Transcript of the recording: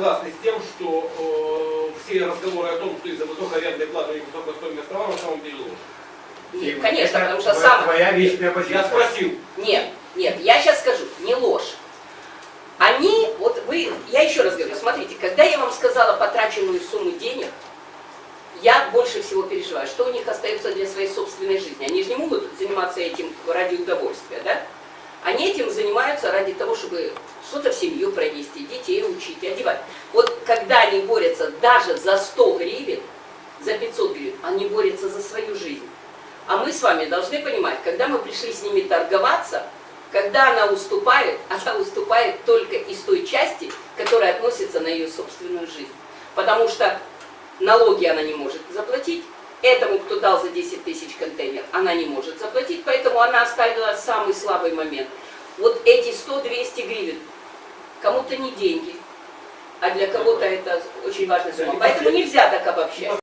согласны с тем, что э, все разговоры о том, что из-за высокой арендной платы и высокой стоимости товара на самом деле ложь? Нет, конечно, Это потому что твоя- сам... Твоя личная Я позиция. спросил. Нет, нет, я сейчас скажу, не ложь. Они, вот вы, я еще раз говорю, смотрите, когда я вам сказала потраченную сумму денег, я больше всего переживаю, что у них остается для своей собственной жизни. Они же не могут заниматься этим ради удовольствия, да? Они этим занимаются ради того, чтобы что-то в семью пронести, детей учить, одевать. Вот когда они борются даже за 100 гривен, за 500 гривен, они борются за свою жизнь. А мы с вами должны понимать, когда мы пришли с ними торговаться, когда она уступает, она уступает только из той части, которая относится на ее собственную жизнь. Потому что налоги она не может заплатить, этому, кто дал за 10 тысяч контейнер, она не может заплатить, поэтому она оставила самый слабый момент. Вот эти 100-200 гривен кому-то не деньги, а для кого-то это очень важная сумма. Поэтому нельзя так обобщать.